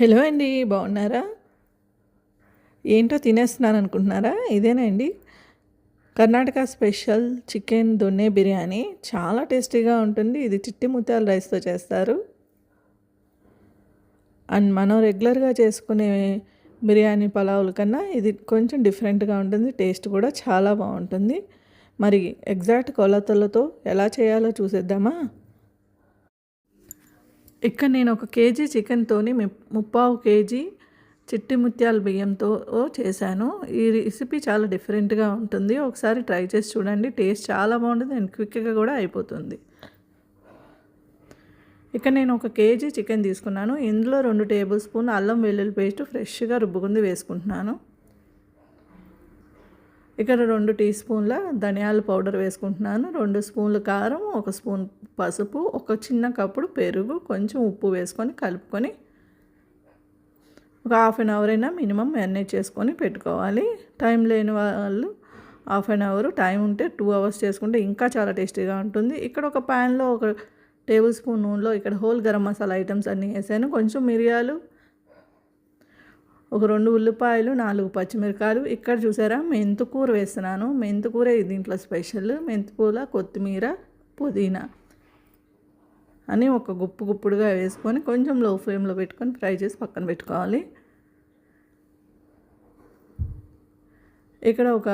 Hello అండి బాగున్నారా? ఏంటో తినేస్తున్నాను అనుకుంటున్నారా? ఇదేనండి కర్ణాటక స్పెషల్ చికెన్ దొన్నె బిర్యానీ. చాలా టేస్టీగా ఉంటుంది. ఇది చిట్టి ముత్యాల రైస్తో చేస్తారు. అండ్ మనం రెగ్యులర్గా చేసుకునే బిర్యానీ పలావుల కన్నా ఇది కొంచెం డిఫరెంట్గా ఉంటుంది. టేస్ట్ కూడా చాలా బాగుంటుంది. మరి ఎగ్జాక్ట్ కొలతలతో ఎలా చేయాలో చూసేద్దామా? ఇక్కడ నేను ఒక కేజీ చికెన్తోని ముప్పావు కేజీ చిట్టి ముత్యాల బియ్యంతో చేశాను. ఈ రెసిపీ చాలా డిఫరెంట్గా ఉంటుంది. ఒకసారి ట్రై చేసి చూడండి. టేస్ట్ చాలా బాగుంటుంది అండ్ క్విక్గా కూడా అయిపోతుంది. ఇక్కడ నేను ఒక కేజీ చికెన్ తీసుకున్నాను. ఇందులో రెండు టేబుల్ స్పూన్ అల్లం వెల్లుల్లి పేస్ట్ ఫ్రెష్గా రుబ్బుకుంది వేసుకుంటున్నాను. ఇక్కడ రెండు టీ స్పూన్ల ధనియాల పౌడర్ వేసుకుంటున్నాను. రెండు స్పూన్ల కారం ఒక స్పూన్ పసుపు ఒక చిన్న కప్పుడు పెరుగు కొంచెం ఉప్పు వేసుకొని కలుపుకొని ఒక హాఫ్ అన్ అవర్ అయినా మినిమం మ్యారినేట్ చేసుకొని పెట్టుకోవాలి. టైం లేని వాళ్ళు హాఫ్ అన్ అవర్ టైం ఉంటే టూ అవర్స్ చేసుకుంటే ఇంకా చాలా టేస్టీగా ఉంటుంది. ఇక్కడ ఒక ప్యాన్లో ఒక టేబుల్ స్పూన్ నూనెలో ఇక్కడ హోల్ గరం మసాలా ఐటమ్స్ అన్నీ వేసాను. కొంచెం మిరియాలు ఒక రెండు ఉల్లిపాయలు నాలుగు పచ్చిమిరకాయలు. ఇక్కడ చూసారా మెంతుకూర వేస్తున్నాను. మెంతుకూర దీంట్లో స్పెషల్. మెంతుకూర కొత్తిమీర పుదీనా అని ఒక గుప్పు గుప్పుడుగా వేసుకొని కొంచెం లో ఫ్లేమ్లో పెట్టుకొని ఫ్రై చేసి పక్కన పెట్టుకోవాలి. ఇక్కడ ఒక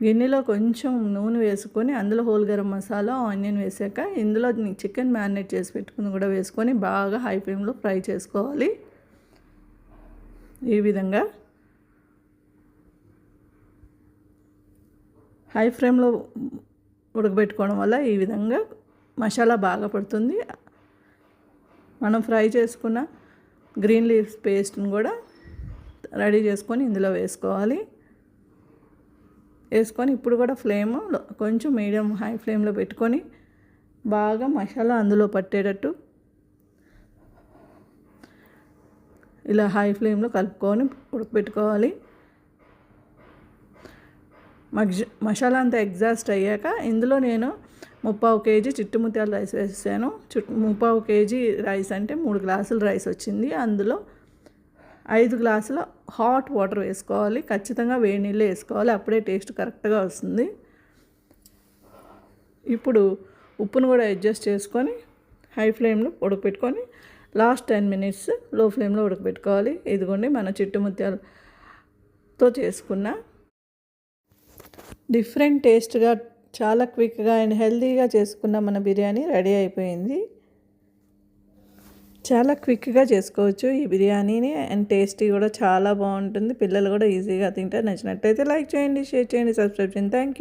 గిన్నెలో కొంచెం నూనె వేసుకొని అందులో హోల్ గరం మసాలా ఆనియన్ వేసాక ఇందులో చికెన్ మ్యారినేట్ చేసి పెట్టుకుని కూడా వేసుకొని బాగా హై ఫ్లేమ్లో ఫ్రై చేసుకోవాలి. ఈ విధంగా? హై ఫ్లేమ్లో ఉడకబెట్టుకోవడం వల్ల ఈ విధంగా మసాలా బాగా పడుతుంది. మనం ఫ్రై చేసుకున్న గ్రీన్ లీవ్స్ పేస్ట్ని కూడా రెడీ చేసుకొని ఇందులో వేసుకోవాలి. వేసుకొని ఇప్పుడు కూడా ఫ్లేమ్ కొంచెం మీడియం హై ఫ్లేమ్లో పెట్టుకొని బాగా మసాలా అందులో పట్టేటట్టు ఇలా హై ఫ్లేమ్లో కలుపుకొని ఉడకబెట్టుకోవాలి. మగ్జ మసాలా అంతా ఎగ్జాస్ట్ అయ్యాక ఇందులో నేను ముప్పావు కేజీ చిట్టుముత్యాల రైస్ వేసాను చుట్టు ముప్పావు కేజీ రైస్ అంటే మూడు గ్లాసుల రైస్ వచ్చింది. అందులో ఐదు గ్లాసుల హాట్ వాటర్ వేసుకోవాలి. ఖచ్చితంగా వేడి నీళ్ళు వేసుకోవాలి. అప్పుడే టేస్ట్ కరెక్ట్గా వస్తుంది. ఇప్పుడు ఉప్పును కూడా అడ్జస్ట్ చేసుకొని హై ఫ్లేమ్లో ఉడకపెట్టుకొని లాస్ట్ టెన్ మినిట్స్లో ఫ్లేమ్లో ఉడకబెట్టుకోవాలి ఇదిగోండి మన చిట్టుముత్యాలతో చేసుకున్న డిఫరెంట్ టేస్ట్గా చాలా క్విక్గా అండ్ హెల్తీగా చేసుకున్న మన బిర్యానీ రెడీ అయిపోయింది. చాలా క్విక్గా చేసుకోవచ్చు ఈ బిర్యానీని అండ్ టేస్టీ కూడా చాలా బాగుంటుంది. పిల్లలు కూడా ఈజీగా తింటారు. నచ్చినట్టయితే లైక్ చేయండి షేర్ చేయండి సబ్స్క్రైబ్ చేయండి. Thank you